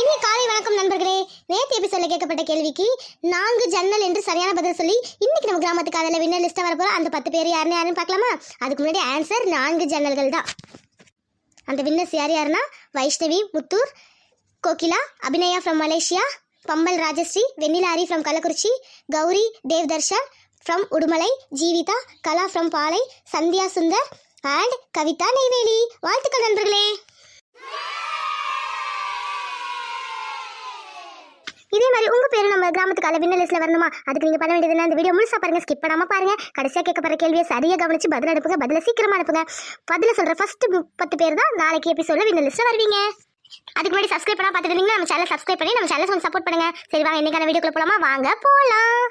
இனிய காலை வணக்கம் நண்பர்களே. நேற்று எபிசோட்ல கேட்கப்பட்ட கேள்விக்கு நான்கு ஜன்னல் என்று சரியான பதில் சொல்லி இன்னைக்கு நம்ம கிராமத்துக்கு அதில் வின்னர் லிஸ்ட்டாக வரப்போகிறோம் அந்த பத்து பேர் யாருன்னு யாருன்னு பார்க்கலாமா? அதுக்கு முன்னாடி ஆன்சர் நான்கு ஜன்னல்கள் தான். அந்த வின்னர்ஸ் யார் யாருன்னா? Vaishnavi Muthur Kokila Abhinaya from Malaysia Pammal Rajashree வெண்ணிலாரி from Kallakurichi Gowri Devdarshan from Udumalai Jeevitha Kala from Palai Sandhya Sundar and Kavitha Neyveli. வாழ்த்துக்கள் நண்பர்களே. இதே மாதிரி உங்க பேரு நம்ம கிராமத்துக்கு அல்ல லிஸ்ட்ல வரணுமா? அதுக்கு நீங்க பண்ண வேண்டியது இந்த வீடியோ முழுசா பாருங்க. ஸ்கிப் பண்ணாம பாருங்க. கடைசியா கேட்கப்படுற கேள்வியை சரியா கவனிச்சு பதில் அனுப்புங்க. பதில சீக்கிரமா அனுப்புங்க. பதில சொல்ற ஃபர்ஸ்ட் பத்து பேர் தான் நாளைக்கு எபிசோட வின்னர் லிஸ்ட்ல வருவீங்க. அதுக்கு முன்னாடி சப்ஸ்கிரைப் பண்ணா பார்த்துட்டு நம்ம சேனல் சப்ஸ்கிரைப் பண்ணி நம்ம சேனல் கொஞ்சம் சப்போர்ட் பண்ணுங்க. சரி வாங்க இன்னைக்கான வீடியோக்குள்ள போலாமா? வாங்க போலாம்.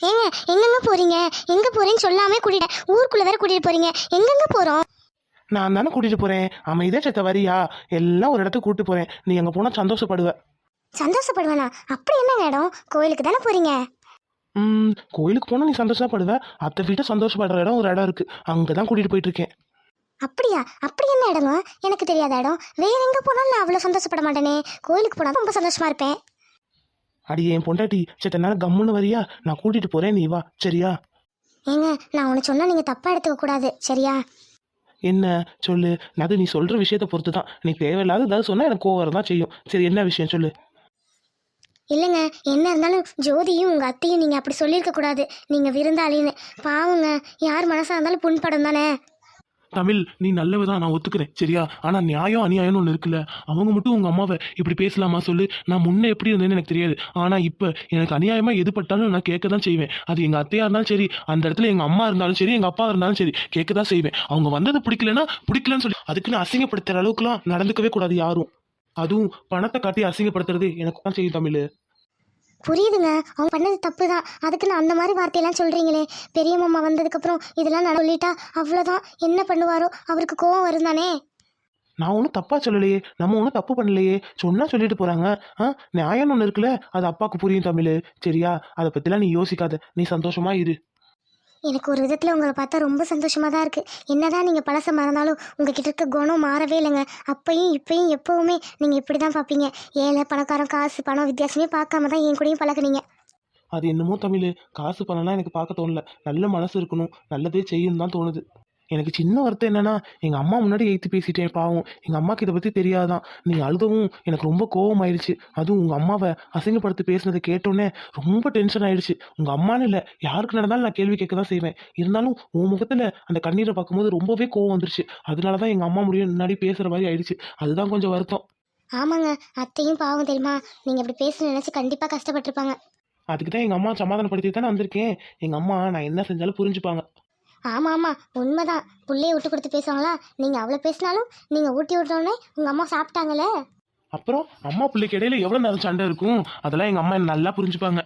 ஏங்க எங்கெங்க போறீங்க? எங்க போறேன்னு சொல்லாம கூட்டிட்டு ஊருக்குள்ள வேற கூட்டிட்டு போறீங்க. எங்கெங்க போறோம்? நான் தானே கூட்டிட்டு போறேன். அமைதியா செத்த வரியா? எல்லாம் ஒரு இடத்துக்கு கூட்டு போறேன். நீ அங்க போனா சந்தோஷப்படுவ. சந்தோஷப்படுவேனா? அப்படி என்னங்க இடம்? கோயிலுக்கு தானே போறீங்க? ம் கோயிலுக்கு போனா நீ சந்தோஷப்படுவ. அத்தை வீட்டை சந்தோஷப்படுற இடம் ஒரு இடம் இருக்கு. அங்கதான் கூட்டிட்டு போயிட்டு இருக்கேன். அப்படியா? அப்படி என்ன இடங்க? எனக்கு தெரியாத இடம். வேற எங்க போனாலும் நான் அவ்வளவு சந்தோஷப்பட மாட்டேனே. கோயிலுக்கு போனா ரொம்ப சந்தோஷமா இருப்பேன். அடி என் பொண்டாட்டி செத்த நேரம் கம்முன்னு வரியா? நான் கூட்டிட்டு போறேன் நீ வா. சரியா? ஏங்க நான் உனக்கு சொன்னா நீங்க தப்பா எடுத்துக்க கூடாது. சரியா? என்ன? சொல்லு. அது நீ சொல்ற விஷயத்தை பொறுத்து தான் நீ தேவையில்லாத ஏதாவது சொன்னா எனக்கு கோவம் தான் செய்யும். சரி என்ன விஷயம்? சொல்லு. இல்லைங்க. என்ன இருந்தாலும் ஜோதியும் உங்க அத்தையும் நீங்க அப்படி சொல்லியிருக்க கூடாது. நீங்க விருந்தாளின்னு. பாவங்க. யார் மனசா இருந்தாலும் புண்படும் தானே தமிழ் நீ நல்லவதான் நான் ஒத்துக்கிறேன். சரியா? ஆனால் நியாயம் அநியாயம்னு ஒன்று இருக்குல்ல? அவங்க மட்டும் உங்கள் அம்மாவை இப்படி பேசலாமா சொல்லு? நான் முன்னே எப்படி இருந்தேன்னு எனக்கு தெரியாது. ஆனால் இப்போ எனக்கு அநியாயமாக எது பட்டாலும் நான் கேட்க தான் செய்வேன். அது எங்கள் அத்தையாக இருந்தாலும் சரி அந்த இடத்துல எங்கள் அம்மா இருந்தாலும் சரி எங்கள் அப்பா இருந்தாலும் சரி கேட்க தான் செய்வேன். அவங்க வந்தது பிடிக்கலன்னா பிடிக்கலன்னு சொல்லி அதுக்குன்னு அசிங்கப்படுத்துகிற அளவுக்குலாம் நடந்துக்கவே கூடாது யாரும். அதுவும் பணத்தை காட்டி அசிங்கப்படுத்துறது எனக்கு தான் செய்யும் தமிழ். புரியுதுங்க. அவங்க பண்ணது தப்பு தான் அதுக்கு நான் அந்த மாதிரி வார்த்தையெல்லாம் சொல்றீங்களே. பெரிய மாமா வந்ததுக்கப்புறம் இதெல்லாம் நான் சொல்லிட்டா அவ்வளோதான் என்ன பண்ணுவாரோ? அவருக்கு கோவம் வரும் தானே நான் ஒன்றும் தப்பா சொல்லலையே. நம்ம ஒன்றும் தப்பு பண்ணலையே. சொன்னா சொல்லிட்டு போறாங்க. ஆ? நியாயம்னு ஒன்று இருக்குல்ல. அது அப்பாவுக்கு புரியும் தமிழ். சரியா? அதை பத்திலாம் நீ யோசிக்காத. நீ சந்தோஷமா இரு. எனக்கு ஒரு விதத்தில் உங்களை பார்த்தா ரொம்ப சந்தோஷமாக தான் இருக்குது என்னதான் நீங்கள் பழச மறந்தாலும் உங்ககிட்ட இருக்க குணம் மாறவே இல்லைங்க. அப்பையும் இப்பையும் எப்போவுமே நீங்கள் இப்படி தான் பார்ப்பீங்க. ஏழை பணக்காரன் காசு பணம் வித்தியாசமே பார்க்காம தான் என் கூடயும் பழகுனீங்க. அது என்னமோ தமிழ். காசு பணம்லாம் எனக்கு பார்க்க தோணல. நல்ல மனசு இருக்கணும். நல்லதே செய்யணும் தான் தோணுது. எனக்கு சின்ன வருத்தம் என்னன்னா எங்க அம்மா முன்னாடி ஏற்றி பேசிட்டேன் பாவம். எங்க அம்மாக்கு இதை பத்தி தெரியாதான். நீ அழுதவும் எனக்கு ரொம்ப கோவம் ஆயிடுச்சு அதுவும் உங்க அம்மாவை அசிங்கப்படுத்தி பேசினதை கேட்டோன்னே ரொம்ப டென்ஷன் ஆயிடுச்சு உங்க அம்மான்னு இல்லை யாருக்கு நடந்தாலும் நான் கேள்வி கேட்க தான் செய்வேன். இருந்தாலும் உன் முகத்துல அந்த கண்ணீரை பார்க்கும்போது ரொம்பவே கோவம் வந்துருச்சு. அதனால தான் எங்க அம்மா முடியும் முன்னாடி பேசுற மாதிரி ஆயிடுச்சு. அதுதான் கொஞ்சம் வருத்தம். ஆமாங்க. அத்தையும் பாவம் தெரியுமா? நீங்கள் இப்படி பேச நினச்சி கண்டிப்பாக கஷ்டப்பட்டிருப்பாங்க. அதுக்கு தான் எங்க அம்மா சமாதானப்படுத்தி தானே வந்திருக்கேன். எங்க அம்மா நான் என்ன செஞ்சாலும் புரிஞ்சுப்பாங்க. ஆமாம் ஆமாம் உண்மைதான். புள்ளைய விட்டு கொடுத்து பேசுவாங்களா? நீங்கள் அவ்வளோ பேசினாலும் நீங்கள் ஊட்டி விட்டோடனே உங்கள் அம்மா சாப்பிட்டாங்களே. அப்புறம் அம்மா பிள்ளைக்கு இடையில எவ்வளவு நேரம் சண்டை இருக்கும்? அதெல்லாம் எங்க அம்மா நல்லா புரிஞ்சுப்பாங்க.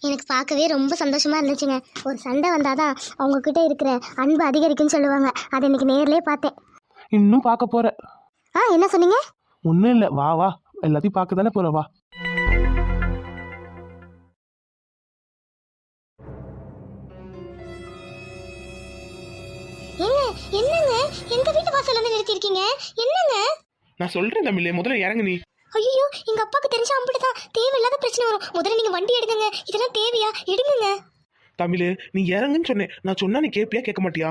எனக்கு பார்க்கவே ரொம்ப சந்தோஷமா இருந்துச்சுங்க. ஒரு சண்டை வந்தாதான் அவங்க கிட்ட இருக்கிற அன்பு அதிகரிக்குன்னு சொல்லுவாங்க. அதை இன்னைக்கு நேர்லயே பார்த்தேன். இன்னும் பார்க்க போற ஆ என்ன சொன்னீங்க? ஒன்றும் இல்லை. வா வா. எல்லாத்தையும் பார்க்க தானே போற வா. ஏங்க என்னங்க? எங்க வீட்டு வாசல்ல வந்து நிறுத்திருக்கீங்க? என்னங்க? நான் சொல்றேன் தமிழே முதல்ல இறங்கு நீ. ஐயோ எங்க அப்பாவுக்கு தெரிஞ்ச அம்பிட்டுதான். தேவையில்லாத பிரச்சனை வரும். முதல்ல நீங்க வண்டி எடுங்க இதெல்லாம் தேவையா? எடுங்க தமிழ் நீ இறங்குன்னு சொன்னேன். நான் சொன்னா நீ கேப்பியா கேட்க மாட்டியா?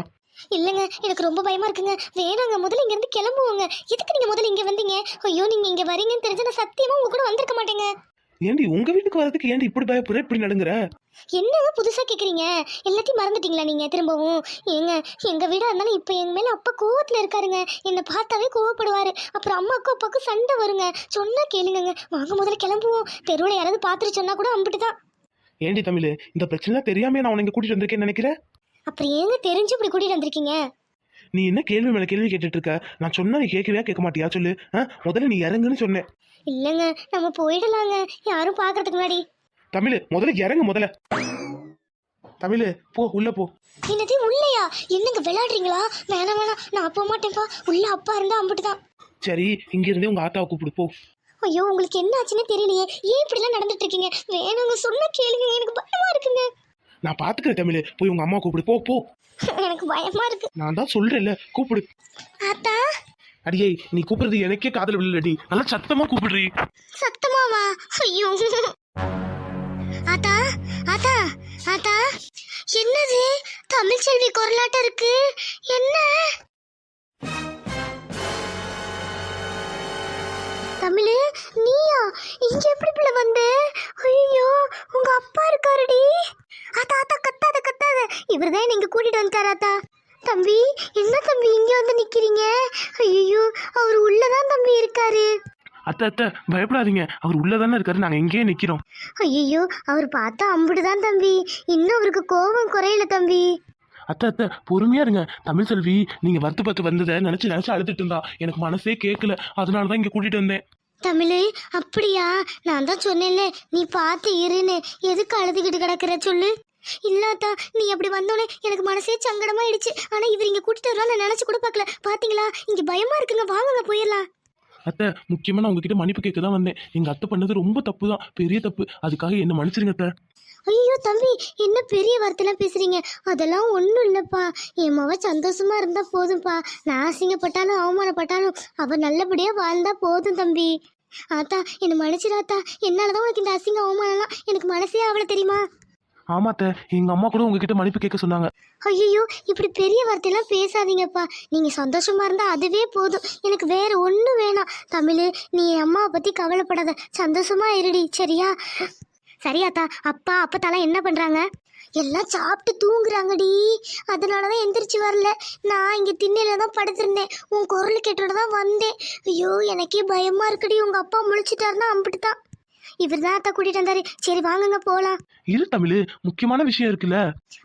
இல்லைங்க எனக்கு ரொம்ப பயமா இருக்குங்க. வேணாங்க முதல்ல இங்க இருந்து கிளம்புவோங்க. எதுக்கு நீங்க முதல்ல இங்க வந்தீங்க? ஐயோ நீங்க இங்க வரீங்கன்னு தெரிஞ்சு நான் சத்தியமா உங்க கூட வந்திருக்க மாட்டேங்க. ஏண்டி உங்க வீட்டுக்கு வரதுக்கு ஏண்டி இப்படி பயப்படுற? இப்படி நடுங்குற? என்னங்க புதுசா கேக்குறீங்க? எல்லாத்தையும் மறந்துட்டீங்களா நீங்க திரும்பவும்? ஏங்க எங்க வீடா இருந்தாலும் இப்ப எங்க மேல அப்பா கோவத்துல இருக்காருங்க. என்னை பார்த்தாவே கோவப்படுவாரு. அப்புறம் அம்மாக்கும் அப்பாவுக்கும் சண்டை வருங்க. சொன்னா கேளுங்கங்க. வாங்க முதல்ல கிளம்புவோம். தெருவுல யாராவது பார்த்துட்டு சொன்னா கூட அம்பிட்டு தான் ஏண்டி தமிழ் இந்த பிரச்சனை தெரியாம நான் உனக்கு கூட்டிட்டு வந்திருக்கேன்னு நினைக்கிறேன் அப்புறம் ஏங்க தெரிஞ்சு இப்படி கூட்டிட்டு வந்திருக்கீங்க? நீ என்ன கேள்வி மேல கேள்வி கேட்டுட்டு இருக்க? நான் சொன்னா நீ கேட்கவியா கேட்க மாட்டியா? சொல்லு? முதல்ல நீ இறங்குன்னு சொன்னேன். இல்லைங்க நம்ம போயிடலாங்க. யாரும் பார்க்கறதுக்கு முன்னாடி. தமிழ் முதல்ல இறங்கு முதல்ல. தமிழ் போ உள்ள போ. என்னது உள்ளையா? என்னங்க விளையாடுறீங்களா? வேணாம் வேணாம் நான் போக மாட்டேன்ப்பா. உள்ள அப்பா இருந்தா அம்பிட்டு தான் சரி இங்க இருந்தே உங்க ஆத்தாவை கூப்பிடு போ. ஐயோ உங்களுக்கு என்ன ஆச்சுன்னு தெரியலையே. ஏன் இப்படிலாம் நடந்துட்டு இருக்கீங்க? வேணாங்க சொன்ன கேளுங்க எனக்கு பயமா இருக்குங்க. நான் பாத்துக்கிறேன் தமிழ். போய் உங்க அம்மா கூப்பிடு போ போ. எனக்கு பயமா இருக்கு. நான் தான் சொல்றேன்ல கூப்பிடு. ஆத்தா? அடியே நீ கூப்பிடுறது எனக்கே காதல் விழுலடி. நல்லா சத்தமா கூப்பிடுறி. சத்தமாவா? ஐயோ. ஆத்தா ஆத்தா ஆத்தா. என்னது? தமிழ் செல்வி குரலாட்டம் இருக்கு. என்ன? தமிழ் நீயா? இங்க எப்படி பிள்ளை வந்த? ஐயோ உங்க அப்பா இருக்காருடி. ஆத்தா ஆத்தா கத்தாத கத்தாத. இவர்தான் நீங்க கூட்டிட்டு வந்துட்டாரு தம்பி என்ன தம்பி இங்க வந்து நிக்கிறீங்க? ஐயோ அவர் உள்ளதான் தம்பி இருக்காரு. அத்தை அத்தை பயப்படாதீங்க. அவர் உள்ளதானே இருக்காரு. நாங்க இங்கேயே நிக்கிறோம். ஐயோ அவர் பார்த்தா அம்புடுதான் தம்பி. இன்னும் அவருக்கு கோபம் குறையல தம்பி. அத்தை அத்தை பொறுமையா இருங்க. தமிழ் செல்வி நீங்க வருத்தப்பட்டு வந்ததை நினைச்சு நினைச்சு அழுதுட்டு இருந்தா. எனக்கு மனசே கேட்கல அதனால தான் இங்க கூட்டிட்டு வந்தேன். தமிழ் அப்படியா? நான் தான் சொன்னேன்ல நீ பார்த்து இருன்னு. எதுக்கு அழுதுகிட்டு கிடக்குற சொல்லு. இல்லாத்தா நீ அப்படி வந்தோடனே எனக்கு மனசே சங்கடமாயிடுச்சு. ஆனா இவர் இங்க கூட்டிட்டு வரலாம் நான் நினைச்சு கூட பார்க்கல. பாத்தீங்களா? இங்க பயமா இருக்குங்க. வாங்குங்க போயிடலாம். அத்தை முக்கியமா நான் உங்ககிட்ட மன்னிப்பு கேட்க தான் வந்தேன். எங்க அத்தை பண்ணது ரொம்ப தப்பு தான் பெரிய தப்பு. அதுக்காக என்ன மன்னிச்சிருங்க அத்தை. ஐயோ தம்பி என்ன பெரிய வார்த்தைலாம் பேசுறீங்க? அதெல்லாம் ஒன்றும் இல்லைப்பா. என் மவ சந்தோஷமா இருந்தா போதும்ப்பா. நான் அசிங்கப்பட்டாலும் அவமானப்பட்டாலும் அவ நல்லபடியா வாழ்ந்தா போதும் தம்பி. ஆத்தா என்னை மன்னிச்சிடாத்தா என்னாலதான் உனக்கு இந்த அசிங்க அவமானம்லாம் எனக்கு மனசே ஆகல தெரியுமா? ஆமாத்த எங்க அம்மா கூட உங்ககிட்ட மன்னிப்பு கேட்க சொன்னாங்க. ஐயோ இப்படி பெரிய வார்த்தையெல்லாம் பேசாதீங்கப்பா. நீங்க சந்தோஷமா இருந்தா அதுவே போதும். எனக்கு வேற ஒன்றும் வேணாம். தமிழ் நீ என் அம்மாவை பத்தி கவலைப்படாத. சந்தோஷமா இருடி சரியா? சரியாத்தா அப்பா அப்பத்தாலாம் என்ன பண்றாங்க? எல்லாம் சாப்பிட்டு தூங்குறாங்கடி. அதனாலதான் எந்திரிச்சு வரல. நான் இங்க திண்ணையில தான் படுத்திருந்தேன். உன் குரல் கேட்டோட தான் வந்தேன். ஐயோ எனக்கே பயமா இருக்குடி. உங்க அப்பா முழிச்சிட்டாருன்னா அம்பிட்டு தான் இவர் தான் அத்தா கூட்டிட்டு வந்தாரு. சரி வாங்குங்க போலாம். இரு தமிழ் முக்கியமான விஷயம் இருக்குல்ல?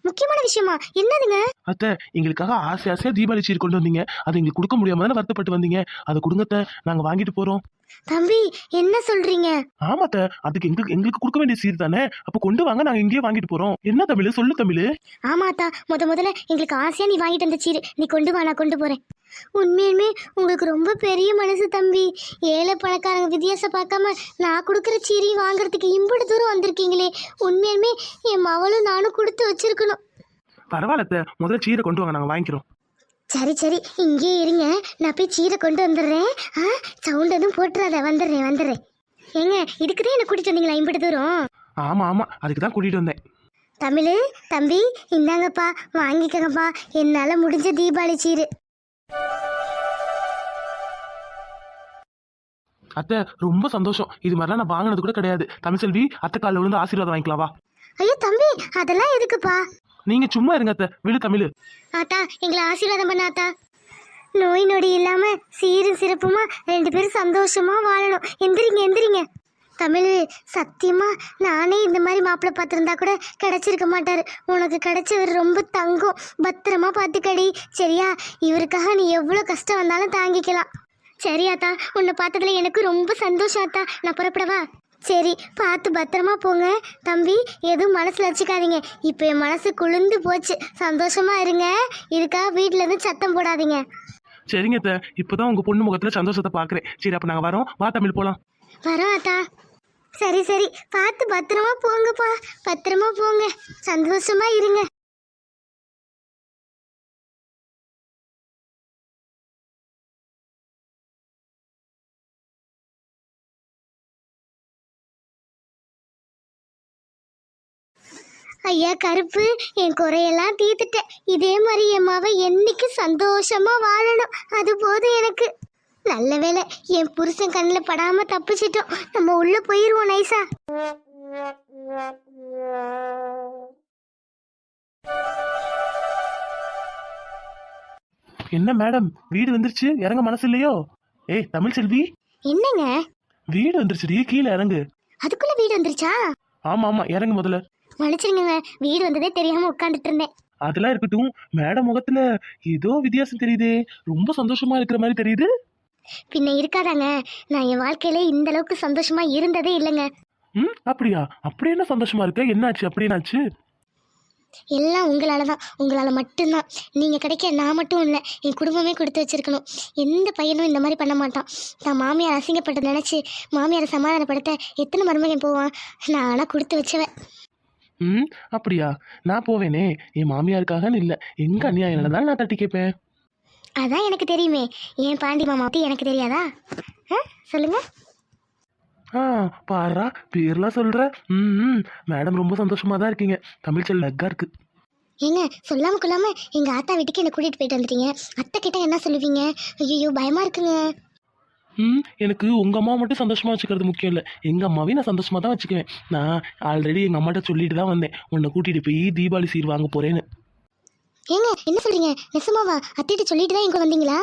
முக்கியமான விஷயமா? என்னதுங்க? அத்தை எங்களுக்காக ஆசை ஆசையா தீபாவளி சீர் கொண்டு வந்தீங்க. அதை எங்களுக்கு கொடுக்க முடியாம தானே வருத்தப்பட்டு வந்தீங்க. அதை கொடுங்க அத்தை நாங்க வாங்கிட்டு போறோம். தம்பி என்ன சொல்றீங்க? ஆமா அத்தை அதுக்கு எங்களுக்கு எங்களுக்கு கொடுக்க வேண்டிய சீர் தானே. அப்ப கொண்டு வாங்க நாங்க இங்கேயே வாங்கிட்டு போறோம். என்ன தமிழ் சொல்லு தமிழ். ஆமாத்தா முத முதல்ல எங்களுக்கு ஆசையா நீ வாங்கிட்டு வந்த சீரு. நீ கொண்டு வா நான் கொண்டு போறேன். உண்மையுமே உங்களுக்கு ரொம்ப பெரிய மனசு தம்பி. ஏழை பணக்காரங்க வித்தியாசம் பார்க்காம நான் கொடுக்குற சீரையும் வாங்குறதுக்கு இம்புடு தூரம் வந்திருக்கீங்களே. உண்மையுமே என் மவளும் நானும் கொடுத்து வச்சிருக்கணும். பரவாயில்ல முதல்ல சீரை கொண்டு வாங்க நாங்க வாங்கிக்கிறோம். சரி சரி இங்கே இருங்க. நான் போய் சீரை கொண்டு வந்துடுறேன். ஆ சவுண்ட் எதுவும் போட்டுறாத வந்துடுறேன் வந்துடுறேன். ஏங்க இதுக்கு தான் என்ன கூட்டிட்டு வந்தீங்களா இம்புடு தூரம்? ஆமா ஆமா அதுக்கு தான் கூட்டிட்டு வந்தேன். தமிழ் தம்பி இந்தாங்கப்பா வாங்கிக்கங்கப்பா. என்னால் முடிஞ்ச தீபாவளி சீரு. அத்தை ரொம்ப சந்தோஷம். இது மாதிரிலாம் நான் வாங்கினது கூட கிடையாது. தமிழ் செல்வி அத்தை காலில் விழுந்து ஆசீர்வாதம் வாங்கிக்கலாவா ஐயோ தம்பி அதெல்லாம் எதுக்குப்பா? நீங்க சும்மா இருங்க அத்தை. விழு தமிழ். ஆத்தா எங்களை ஆசீர்வாதம் பண்ண ஆத்தா. நோய் நொடி இல்லாம சீரும் சிறப்புமா ரெண்டு பேரும் சந்தோஷமா வாழணும். எந்திரிங்க எந்திரிங்க. தமிழ் சத்தியமா நானே இந்த மாதிரி மாப்பிள்ளை பார்த்துருந்தா கூட கிடைச்சிருக்க மாட்டாரு. உனக்கு கிடைச்சவர் ரொம்ப தங்கம். பத்திரமா பார்த்துக்கடி. சரியா? இவருக்காக நீ எவ்வளோ கஷ்டம் வந்தாலும் தாங்கிக்கலாம். சரி ஆத்தா உன்னை பார்த்ததுல எனக்கு ரொம்ப சந்தோஷம் ஆத்தா நான் புறப்படவா? சரி பார்த்து பத்திரமா போங்க. தம்பி எதுவும் மனசில் வச்சுக்காதீங்க. இப்போ என் மனசு குளிர்ந்து போச்சு. சந்தோஷமா இருங்க. இதுக்காக வீட்டில் இருந்து சத்தம் போடாதீங்க. சரிங்க அத்தை. இப்போதான் உங்க பொண்ணு முகத்துல சந்தோஷத்தை பாக்குறேன் சரி அப்ப நாங்க வரோம். வா தமிழ் போலாம். வரோம் அத்தா. சரி சரி. பார்த்து பத்திரமா போங்கப்பா. பத்திரமா போங்க. சந்தோஷமா இருங்க. ஐயா கருப்பு என் குறையெல்லாம் தீர்த்துட்டேன். இதே மாதிரி என் மாவ என்னைக்கு சந்தோஷமா வாழணும்? அது போதும் எனக்கு. நல்ல வேளை என் புருஷன் கண்ணில் படாம தப்பிச்சிட்டோம். நம்ம உள்ள போயிருவோம் நைஸா என்ன மேடம்? வீடு வந்துருச்சு. இறங்க மனசு இல்லையோ? ஏய் தமிழ் செல்வி. என்னங்க? வீடு வந்துருச்சுடி. கீழே இறங்கு. அதுக்குள்ள வீடு வந்துருச்சா? ஆமா ஆமா. இறங்கு முதல்ல. மன்னிச்சிருங்க வீடு வந்ததே தெரியாம உட்காந்துட்டு இருந்தேன் அதெல்லாம் இருக்கட்டும். மேடம் முகத்துல ஏதோ வித்தியாசம் தெரியுதே. ரொம்ப சந்தோஷமா இருக்கிற மாதிரி தெரியுது. பின்ன இருக்காதாங்க. நான் என் வாழ்க்கையில இந்த அளவுக்கு சந்தோஷமா இருந்ததே இல்லைங்க. ம் அப்படியா? அப்படி என்ன சந்தோஷமா இருக்க? என்னாச்சு? அப்படி என்னாச்சு? எல்லாம் உங்களால தான் உங்களால மட்டும்தான். நீங்க கிடைக்க நான் மட்டும் இல்லை. என் குடும்பமே கொடுத்து வச்சிருக்கணும். எந்த பையனும் இந்த மாதிரி பண்ண மாட்டான். நான் மாமியார் அசிங்கப்பட்டு நினைச்சு மாமியாரை சமாதானப்படுத்த எத்தனை மருமகன் போவான்? நான் ஆனால் கொடுத்து வச்சவன். ம் அப்படியா? நான் போவேனே. என் மாமியாருக்காகன்னு இல்லை. எங்க அநியாயம் நடந்தாலும் நான் தட்டி கேட்பேன் அதான் எனக்கு தெரியுமே. ஏன் பாண்டி மாமா பத்தி எனக்கு தெரியாதா? ஆ சொல்லுங்க. ஆ பாரா பேர்லாம் சொல்ற. ம் மேடம் ரொம்ப சந்தோஷமா தான் இருக்கீங்க. தமிழ் செல் லக்கா இருக்கு. ஏங்க சொல்லாம கொள்ளாம எங்க ஆத்தா வீட்டுக்கு என்ன கூட்டிட்டு போயிட்டு வந்துட்டீங்க. அத்தை கிட்ட என்ன சொல்லுவீங்க? ஐயோ பயமா இருக்குங்க. ம் எனக்கு உங்க அம்மா மட்டும் சந்தோஷமா வச்சுக்கிறது முக்கியம் இல்லை. எங்க அம்மாவையும் நான் சந்தோஷமா தான் வச்சுக்குவேன். நான் ஆல்ரெடி எங்க அம்மாட்ட சொல்லிட்டு தான் வந்தேன். உன்னை கூட்டிட்டு போய் தீபாவளி சீர் வாங்க போறேன்னு. ஏங்க என்ன சொல்றீங்க? நெசமாவா? அத்தைகிட்ட சொல்லிட்டு தான் இங்க வந்தீங்களா?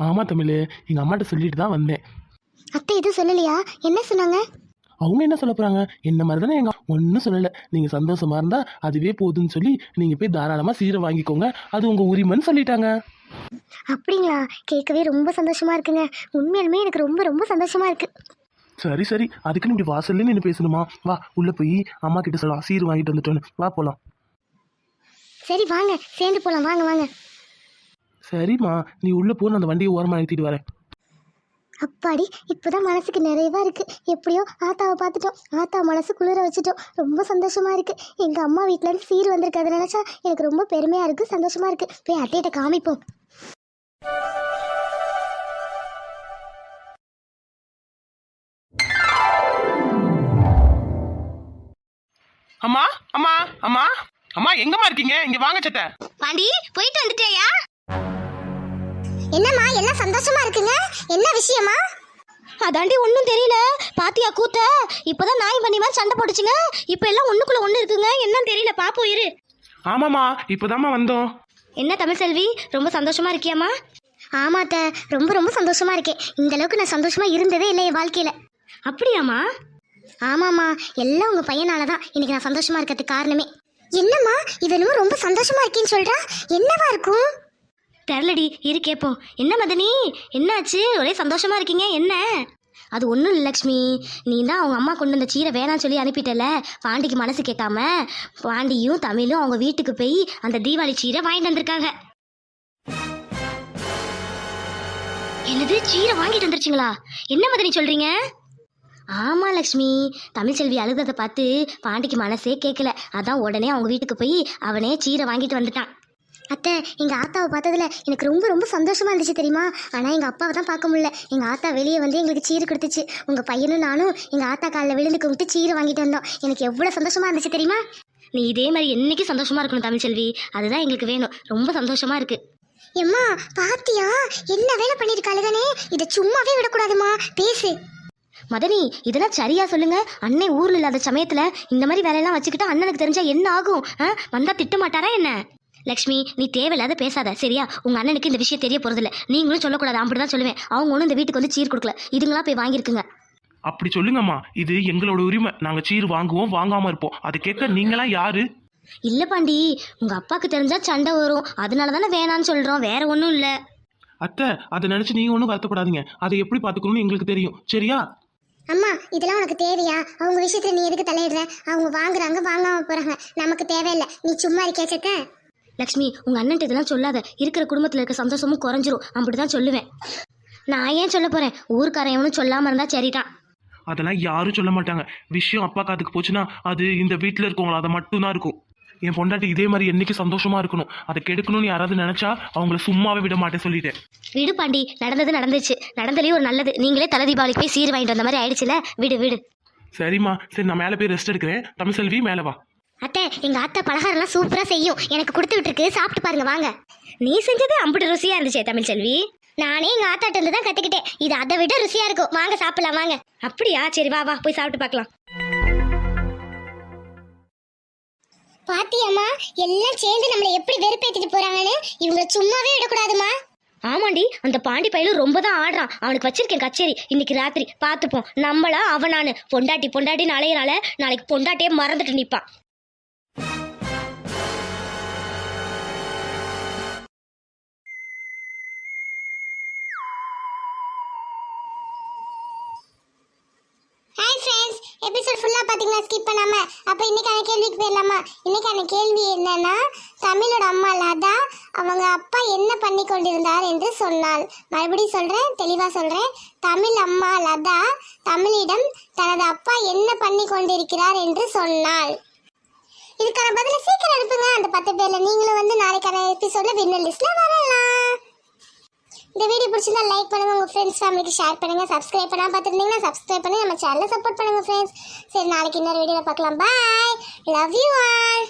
ஆமா தமிழ் எங்க அம்மாட்ட சொல்லிட்டு தான் வந்தேன். அத்தை எதுவும் சொல்லலையா? என்ன சொன்னாங்க? அவங்க என்ன சொல்ல போறாங்க? என்ன மாதிரி தானே எங்க ஒன்றும் சொல்லலை. நீங்க சந்தோஷமா இருந்தா அதுவே போதுன்னு சொல்லி நீங்க போய் தாராளமா சீரை வாங்கிக்கோங்க. அது உங்க உரிமைன்னு சொல்லிட்டாங்க. அப்படிங்களா? கேட்கவே ரொம்ப சந்தோஷமா இருக்குங்க. உண்மையாலுமே எனக்கு ரொம்ப ரொம்ப சந்தோஷமா இருக்கு. சரி சரி. அதுக்குன்னு இப்படி வாசல்ல நின்று பேசணுமா? வா உள்ள போய் அம்மா கிட்ட சொல்லலாம் சீர் வாங்கிட்டு வந்துட்டோன்னு. வா போலாம். சரி வாங்க. சேர்ந்து போலாம். வாங்க வாங்க. சரிம்மா. நீ உள்ள போ நான் அந்த வண்டியை ஓரமா நிறுத்திட்டு வரேன். அப்பாடி இப்போதான் மனசுக்கு நிறைவா இருக்கு. எப்படியோ ஆத்தாவை பார்த்துட்டோம். ஆத்தா மனசு குளிர வச்சுட்டோம். ரொம்ப சந்தோஷமா இருக்கு. எங்க அம்மா வீட்ல இருந்து சீர் வந்திருக்கு. அதை நினைச்சா எனக்கு ரொம்ப பெருமையா இருக்கு சந்தோஷமா இருக்கு. போய் அத்தையிட்ட காமிப்போம். அம்மா அம்மா அம்மா. அம்மா எங்கம்மா இருக்கீங்க? இங்க வாங்க சட்டை பாண்டி போயிட்டு வந்துட்டேயா? என்னம்மா எல்லாம் சந்தோஷமா இருக்குங்க? என்ன விஷயமா? அதாண்டி ஒன்றும் தெரியல. பாத்தியா கூத்த? இப்போதான் நாய் பண்ணி மாதிரி சண்டை போட்டுச்சுங்க. இப்போ எல்லாம் ஒண்ணுக்குள்ள ஒண்ணு இருக்குங்க. என்னன்னு தெரியல. பாப்போம் இரு. ஆமாம்மா இப்போதாம்மா வந்தோம். என்ன தமிழ் செல்வி? ரொம்ப சந்தோஷமா இருக்கியாம்மா? ஆமாத்த ரொம்ப ரொம்ப சந்தோஷமா இருக்கேன். இந்த அளவுக்கு நான் சந்தோஷமா இருந்ததே இல்லை என் வாழ்க்கையில. அப்படியாம்மா? ஆமாம்மா. எல்லாம் உங்க பையனால தான் இன்னைக்கு நான் சந்தோஷமா இருக்கிறதுக்கு காரணமே. என்னம்மா இவனும் ரொம்ப சந்தோஷமா இருக்கேன்னு சொல்றா? என்னவா இருக்கும்? தெரிலடி இரு கேட்போம் என்ன மதனி? என்னாச்சு? ஒரே சந்தோஷமா இருக்கீங்க. என்ன? அது ஒன்றும் இல்லை லக்ஷ்மி. நீ தான் அவங்க அம்மா கொண்டு வந்த சீரை வேணாம்னு சொல்லி அனுப்பிட்டல. பாண்டிக்கு மனசு கேட்காம பாண்டியும் தமிழும் அவங்க வீட்டுக்கு போய் அந்த தீபாவளி சீரை வாங்கிட்டு வந்திருக்காங்க. என்னது? சீரை வாங்கிட்டு வந்துருச்சுங்களா? என்ன மதனி சொல்றீங்க? ஆமாம் லக்ஷ்மி. தமிழ்ச்செல்வி அழுததை பார்த்து பாண்டிக்கு மனசே கேட்கல அதான் உடனே அவங்க வீட்டுக்கு போய் அவனே சீரை வாங்கிட்டு வந்துட்டான். அத்தை எங்கள் ஆத்தாவை பார்த்ததுல எனக்கு ரொம்ப ரொம்ப சந்தோஷமாக இருந்துச்சு தெரியுமா? ஆனால் எங்கள் அப்பாவை தான் பார்க்க முடியல. எங்கள் ஆத்தா வெளியே வந்து எங்களுக்கு சீரை கொடுத்துச்சு. உங்கள் பையனும் நானும் எங்கள் ஆத்தா காலில் விழுந்து கும்பிட்டு சீரை வாங்கிட்டு வந்தோம். எனக்கு எவ்வளோ சந்தோஷமாக இருந்துச்சு தெரியுமா? நீ இதே மாதிரி என்னைக்கு சந்தோஷமாக இருக்கணும் தமிழ்ச்செல்வி அதுதான் எங்களுக்கு வேணும். ரொம்ப சந்தோஷமாக இருக்குது எம்மா பாத்தியா? என்ன வேலை பண்ணிருக்காளுதானே இதை சும்மாவே விடக்கூடாதுமா பேசு. மதனி இதெல்லாம் சரியா சொல்லுங்க. அண்ணன் ஊர்ல இல்லாத சமயத்துல இந்த மாதிரி வேலையெல்லாம் வச்சுக்கிட்டா அண்ணனுக்கு தெரிஞ்சா என்ன ஆகும்? ஆ? வந்தா திட்ட மாட்டாரா என்ன? லக்ஷ்மி நீ தேவையில்லாத பேசாத சரியா? உங்க அண்ணனுக்கு இந்த விஷயம் தெரிய போறதில்ல. நீங்களும் சொல்லக்கூடாது அப்படிதான் சொல்லுவேன். அவங்க ஒன்றும் இந்த வீட்டுக்கு வந்து சீர் கொடுக்கல. இதுங்களா போய் வாங்கியிருக்குங்க. அப்படி சொல்லுங்கம்மா. இது எங்களோட உரிமை. நாங்க சீர் வாங்குவோம் வாங்காம இருப்போம். அதை கேட்க நீங்களாம் யாரு? இல்ல பாண்டி. உங்க அப்பாக்கு தெரிஞ்சா சண்டை வரும். அதனால தானே வேணான்னு சொல்றோம். வேற ஒன்றும் இல்ல. அத்தை அதை நினைச்சு நீங்க ஒன்றும் வருத்தப்படாதீங்க. அதை எப்படி பார்த்துக்கணும்னு எங்களுக்கு தெரியும். சரியா? அம்மா இதெல்லாம் உனக்கு தேவையா? அவங்க விஷயத்துல நீ எதுக்கு தலையிடுற? அவங்க வாங்குறாங்க வாங்காம போறாங்க. நமக்கு தேவையில்லை. நீ சும்மா இருக்கியா சத்த. லக்ஷ்மி உங்க அண்ணன் இதெல்லாம் சொல்லாத. இருக்கிற குடும்பத்துல இருக்க சந்தோஷமும் குறைஞ்சிரும். அப்படிதான் சொல்லுவேன். நான் ஏன் சொல்ல போறேன்? ஊருக்காரன் எவனும் சொல்லாம இருந்தா சரிதான். அதெல்லாம் யாரும் சொல்ல மாட்டாங்க. விஷயம் அப்பா காதுக்கு போச்சுன்னா அது இந்த வீட்டில் இருக்கவங்கள அதை மட்டும்தான் இருக்கும். என் பொண்டாட்டி இதே மாதிரி என்னைக்கு சந்தோஷமா இருக்கணும்? அதை கெடுக்கணும்னு யாராவது நினைச்சா அவங்கள சும்மாவே விட மாட்டேன் சொல்லிட்டேன். விடு பாண்டி நடந்தது நடந்துச்சு. நடந்ததுலயே ஒரு நல்லது. நீங்களே தலை தீபாவளிக்கு போய் சீர் வாங்கிட்டு வந்த மாதிரி ஆயிடுச்சுல? விடு விடு. சரிம்மா சரி நான் மேலே போய் ரெஸ்ட் எடுக்கிறேன். தமிழ்செல்வி மேலே வா. அத்தை எங்க அத்தை பலகாரம்லாம் சூப்பரா செய்யும். எனக்கு கொடுத்து விட்டுருக்கு சாப்பிட்டு பாருங்க வாங்க. நீ செஞ்சது அம்புட்டு ருசியா இருந்துச்சே தமிழ் செல்வி. நானே எங்க ஆத்தாட்ட இருந்து தான் கத்துக்கிட்டேன். இது அதை விட ருசியா இருக்கும். வாங்க சாப்பிடலாம் வாங்க. அப்படியா? சரி வா வா போய் சாப்பிட்டு பார்க்கலாம். பாத்தியம்மா எல்லாம் சேர்ந்து நம்மளை எப்படி வெறுப்பேத்திட்டு போறாங்கன்னு இவங்க சும்மாவே விடக்கூடாதுமா ஆமாண்டி அந்த பாண்டி பையலும் ரொம்ப தான் ஆடுறான். அவனுக்கு வச்சிருக்கேன் கச்சேரி. இன்னைக்கு ராத்திரி பார்த்துப்போம். நம்மளா அவனானு பொண்டாட்டி பொண்டாட்டி நாளையனால நாளைக்கு பொண்டாட்டியே மறந்துட்டு நிப்பான். கேள்விகளை ஸ்கிப் பண்ணாம அப்போ இன்னைக்கான கேள்விக்கு போயிடலாமா? இன்னைக்கான கேள்வி என்னன்னா தமிழோட அம்மா லதா அவங்க அப்பா என்ன பண்ணி கொண்டிருந்தார் என்று சொன்னாள். மறுபடியும் சொல்கிறேன் தெளிவாக சொல்கிறேன் தமிழ் அம்மா லதா தமிழிடம் தனது அப்பா என்ன பண்ணி கொண்டிருக்கிறார் என்று சொன்னாள். இதுக்கான பதில சீக்கிரம் அனுப்புங்க. அந்த பத்து பேர்ல நீங்களும் வந்து நாளைக்கான எபிசோட்ல வின்னர் லிஸ்ட்ல வரலாம். இந்த வீடியோ பிடிச்சிருந்தா லைக் பண்ணுங்க உங்கள் ஃப்ரெண்ட்ஸ் ஃபேமிலிக்கு ஷேர் பண்ணுங்கள் சப்ஸ்கிரைப் பண்ணால் பார்த்துருந்தீங்கன்னா சப்ஸ்கிரைப் பண்ணி நம்ம சேனலை சப்போர்ட் பண்ணுங்க ஃப்ரெண்ட்ஸ் சரி நாளைக்கு இன்னொரு வீடியோவில் பார்க்கலாம். Bye love you all